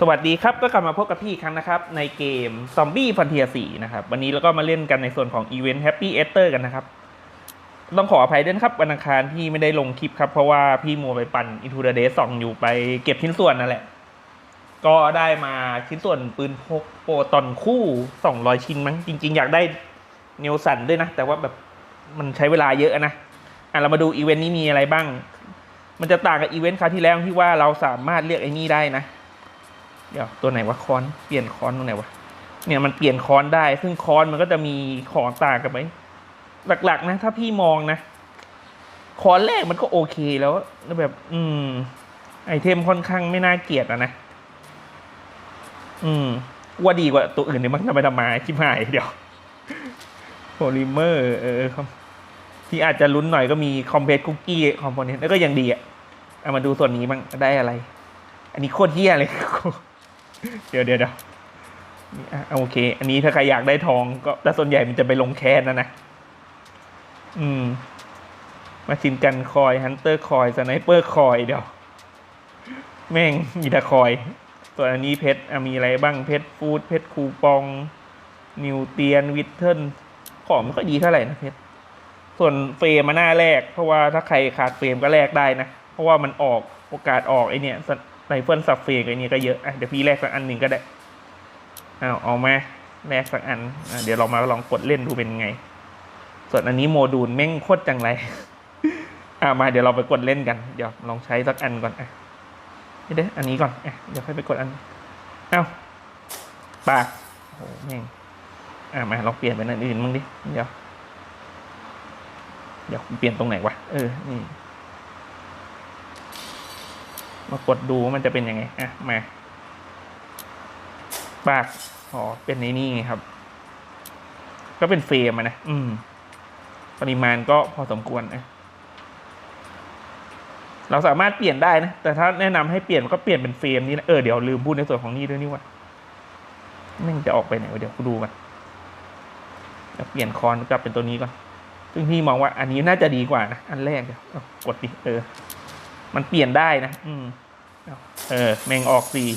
สวัสดีครับ ก็กลับมาพบกับพี่อีกครั้งนะครับ ในเกม Zombie Frontier 4นะครับ วันนี้เราก็มาเล่นกันในส่วนของ Event Happy e a t e r กันนะครับ ต้องขออภัยด้วยครับ วันอังคารที่ไม่ได้ลงคลิปครับ เพราะว่าพี่มัวไปปั่น Into the Day 2อยู่ไปเก็บชิ้นส่วนนั่นแหละ ก็ได้มาชิ้นส่วนปืนพกโปรตอนคู่ 200 ชิ้นมั้งจริง ๆ อยากได้เนลสันด้วยนะ แต่ว่าแบบมันใช้เวลาเยอะนะอะเรามาดูอีเวนต์นี้มีอะไรบ้าง มันจะต่างกับอีเวนต์คราวที่แล้วที่ว่าเราสามารถเลือกไอ้นี่ได้นะ เดี๋ยวตัวไหนวะคอนเปลี่ยนคอนตรงไหนวะเนี่ยมันเปลี่ยนคอนได้ ซึ่งคอนมันก็จะมีของต่างกันไหมหลักๆ นะ ถ้าพี่มองนะคอนแรกมันก็โอเคแล้วแล้วแบบ อืม ไอเทมค่อนข้างไม่น่าเกลียดอะนะ อืมว่าดีกว่าตัวอื่นเนี่ยมันทำไมทำไมาชิบหายเดี๋ยวโพลิเมอร์ เออครับ ที่อาจจะลุ้นหน่อยก็มีคอมเพลตคุกกี้คอมโพเนนต์แล้วก็ยังดีอะเอามาดูส่วนนี้บ้างได้อะไร อันนี้โคตรเฮี้ยเลย เดี๋ยวเดี๋ยวเดี๋ยวโอเค อันนี้ถ้าใครอยากได้ทองก็แต่ส่วนใหญ่มันจะไปลงแคนนะนะ อืม มาชินกันคอยฮันเตอร์คอยสไนเปอร์คอยเดี๋ยว แม่งมีแต่คอย ส่วนอันนี้เพชรมีอะไรบ้างเพชรฟูดเพชรคูปอง นิวเตียนวิทเทิลของไม่ค่อยดีเท่าไหร่นะเพชร ส่วนเฟรมมาหน้าแรก เพราะว่าถ้าใครขาดเฟรมก็แลกได้นะ เพราะว่ามันออกโอกาสออกไอเนี่ยไรเฟิลสับเฟรมไอเนี่ยก็เยอะอะเดี๋ยวพี่แลกสักอันหนึ่งก็ได้อ้าวเอามาแลกสักอันอะเดี๋ยวเรามาลองกดเล่นดูเป็นไง ส่วนอันนี้โมดูลแม่งโคตรจังไรอ่ามาเดี๋ยวเราไปกดเล่นกันเดี๋ยวลองใช้สักอันก่อนอะเดี๋ยวอันนี้ก่อนอะเดี๋ยวค่อยไปกดอันเอ้าปากโอ้แม่งอะมาลองเปลี่ยนเป็นอันอื่นบ้งดิเดี๋ยว เดี๋ยวเปลี่ยนตรงไหนวะ เออ นี่ มากดดูว่ามันจะเป็นยังไง อะ มาปาก อ๋อ เป็นในนี่ไงครับ ก็เป็นเฟรมนะ อืม ปริมาณก็พอสมควรนะ เราสามารถเปลี่ยนได้นะ แต่ถ้าแนะนำให้เปลี่ยนก็เปลี่ยนเป็นเฟรมนี้นะ เออ เดี๋ยวลืมพูดในส่วนของนี่ด้วยนี่ว่าแม่งจะออกไปไหนวะเดี๋ยวกูดูกันเดี๋ยวเปลี่ยนคอนกลับเป็นตัวนี้ก่อน ซึ่งพี่มองว่าอันนี้น่าจะดีกว่านะ อันแรกเดี๋ยวกดดิเออ มันเปลี่ยนได้นะ อืมเออ แมงออกสี่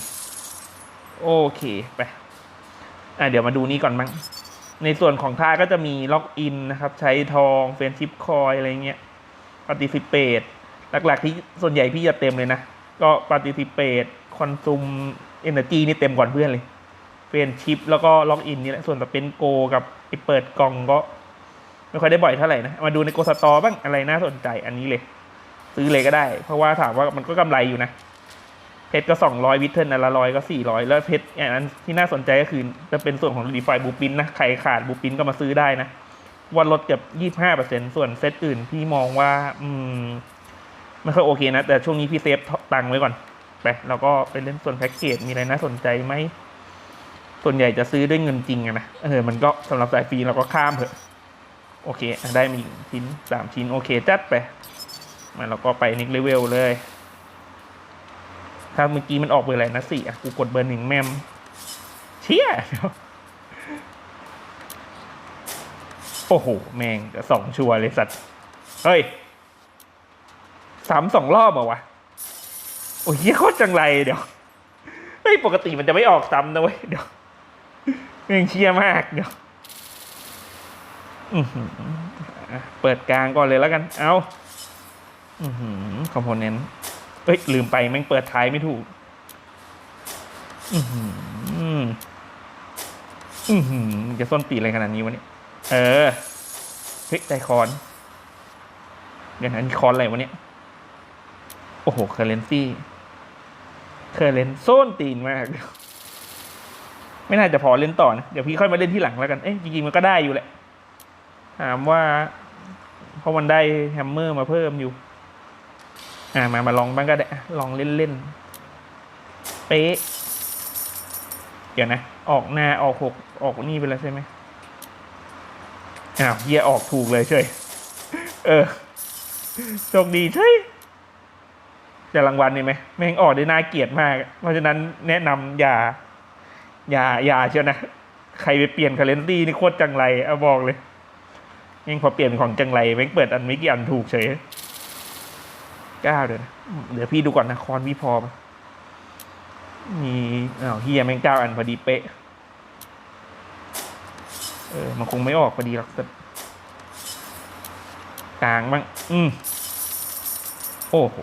โอเค ไป อะเดี๋ยวมาดูนี่ก่อนมั้ง ในส่วนของท่าก็จะมีล็อกอินนะครับ ใช้ทองเฟรนชิปคอยอะไรเงี้ยปฏิสิเปตหลัก ๆ ที่ส่วนใหญ่พี่จะเต็มเลยนะ ก็ปฏิสิเปตคอนซูมเอเนอร์จีนี่เต็มก่อนเพื่อนเลยเฟรนชิปแล้วก็ล็อกอินนี่แหละ ส่วนแต่เป็นโก กับไอเปิดกล่องก็ ไม่ค่อยได้บ่อยเท่าไหร่นะ มาดูในโกสตอบ้างอะไรน่าสนใจอันนี้เลย ซื้อเลยก็ได้ เพราะว่าถามว่ามันก็กำไรอยู่นะเพชรก็สองร้อยวิทเทิลอันละร้อยก็สี่ร้อยแล้วเพชรอย่างนั้นที่น่าสนใจก็คือจะเป็นส่วนของรีไฟบูปินนะใครขาดบูปินก็มาซื้อได้นะวันลดเกือบยี่ห้าเปอร์เซ็นส่วนเซตอื่นพี่มองว่า อืมไม่ค่อยโอเคนะ แต่ช่วงนี้พี่เซฟตังค์ไว้ก่อนไปเราก็ไปเล่นส่วนแพ็กเกจมีอะไรน่าสนใจไหมส่วนใหญ่จะซื้อด้วยเงินจริงอะนะเออมันก็สำหรับสายฟรีเราก็ข้ามเถอะ โอเค ได้มีชิ้นสามชิ้น โอเค จัดไปมาเราก็ไปนิกเลเวลเลย ถ้าเมื่อกี้มันออกเบอร์อะไรนะสี่อะ กูกดเบอร์หนึ่งแมม เชี่ยเดี๋ยวโอ้โห แม่งจะสองชัวร์เลยสัตว์ เฮ้ยสามสองรอบเหรอวะ โอ้ยเหี้ยโคตรจังไรเดี๋ยวเฮ้ยปกติมันจะไม่ออกซ้ำนะเว้ยเดี๋ยวแม่งเชี่ยมากเดี๋ยว เปิดกลางก่อนเลยแล้วกัน เอาคอมโพเนนต์เอ้ย ลืมไปแม่งเปิดท้ายไม่ถูก อือหืออือหือจะส้นตีนอะไรขนาดนี้วะเนี่ย เออ เฮ้ยไดคอน เดี๋ยวนะนี่คอนอะไรวะเนี่ย โอ้โห เคอร์เรนซี่ เคอร์เรนโซนตีนมาก ไม่น่าจะพอเล่นต่อนะ เดี๋ยวพี่ค่อยมาเล่นที่หลังแล้วกัน เอ๊ะจริงๆมันก็ได้อยู่แหละ ถามว่าเพราะมันได้แฮมเมอร์มาเพิ่มอยู่ อ่ามามาลองบ้างก็ได้ ลองเล่นเล่นๆ เป๊ะ เดี๋ยวนะ ออกหน้าออกหกออกนี่ไปแล้วใช่ไหมอ้าวเฮียออกถูกเลยเฉยเออโชคดีใช่แต่รางวัลนี่ไหมแม่งออกได้น่าเกลียดมาก เพราะฉะนั้นแนะนำอย่า อย่าอย่าเชียวนะ ใครไปเปลี่ยนคาเลนดี้นี่โคตรจังไรเอาบอกเลย ยังพอเปลี่ยนของจังไรแม่งเปิดอันไม่กี่อันถูกเฉยเก้าเดี๋ยวเดี๋ยวพี่ดูก่อนนะคอนพี่พอมีอ้าวเฮียแม่งเก้าอันพอดีเป๊ะ เออมันคงไม่ออกพอดีหรอกแต่กลางบ้างอืมโอ้โห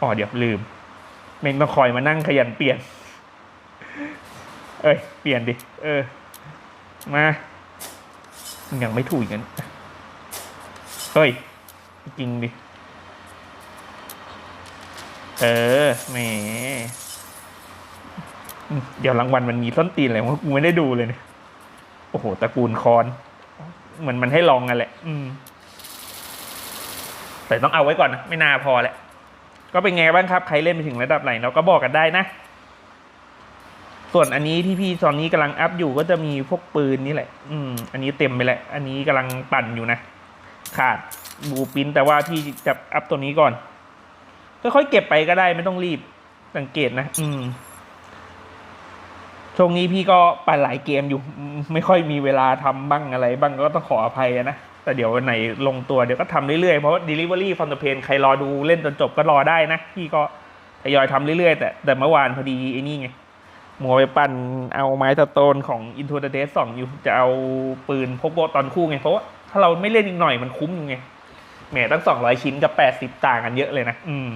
อ๋อเดี๋ยวลืมเม่งต้องคอยมานั่งขยันเปลี่ยน เอ้ย เปลี่ยนดิ เออ มา ยังไม่ถูกอีกกันเฮ้ย จริงดิ เออ แหมอืมเดี๋ยวรางวัลมันมีส้นตีนอะไรวะกูไม่ได้ดูเลยเนี่ย โอ้โห ตระกูลคอน เหมือนมันให้ลองกันแหละ อืม แต่ต้องเอาไว้ก่อนนะ ไม่น่าพอแหละ ก็เป็นไงบ้างครับ ใครเล่นไปถึงระดับไหนเราก็บอกกันได้นะ ส่วนอันนี้ที่พี่ตอนนี้กำลังอัพอยู่ก็จะมีพวกปืนนี่แหละ อืม อันนี้เต็มไปแล้ว อันนี้กำลังปั่นอยู่นะ ขาดบูปินแต่ว่าพี่จะอัพตัวนี้ก่อน ค่อยๆเก็บไปก็ได้ไม่ต้องรีบ สังเกตนะ อืม ช่วงนี้พี่ก็ปั่นหลายเกมอยู่ ไม่ค่อยมีเวลาทำบ้างอะไร บ้างก็ต้องขออภัยนะ แต่เดี๋ยววันไหนลงตัวเดี๋ยวก็ทำเรื่อยๆ เพราะว่า Delivery from the Pain ใครรอดูเล่นจนจบก็รอได้นะ พี่ก็ทยอยทำเรื่อยๆ แต่แต่เมื่อวานพอดีไอ้นี่ไง มัวไปปั่นเอาไม้สโตนของ Into the Dead 2 อยู่จะเอาปืนพกโบตอนคู่ไง เพราะว่าถ้าเราไม่เล่นอีกหน่อยมันคุ้มอยู่ไงแหมตั้ง 200 ชิ้นกับ 80 ต่างกันเยอะเลยนะ อืม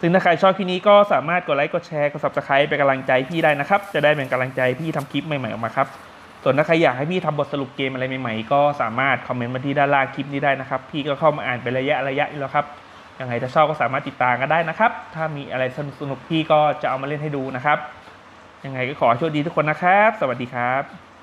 ซึ่งถ้าใครชอบคลิปนี้ก็สามารถกดไลค์กดแชร์กด subscribe เป็นกำลังใจพี่ได้นะครับ จะได้เป็นกำลังใจพี่ทำคลิปใหม่ๆออกมาครับ ส่วนถ้าใครอยากให้พี่ทำบทสรุปเกมอะไรใหม่ๆ ก็สามารถคอมเมนต์มาที่ด้านล่างคลิปนี้ได้นะครับ พี่ก็เข้ามาอ่านเป็นระยะระยะอยู่แล้วครับยังไงถ้าชอบก็สามารถติดตามกันได้นะครับ ถ้ามีอะไรสนุกๆพี่ก็จะเอามาเล่นให้ดูนะครับ ยังไงก็ขอโชคดีทุกคนนะครับ สวัสดีครับ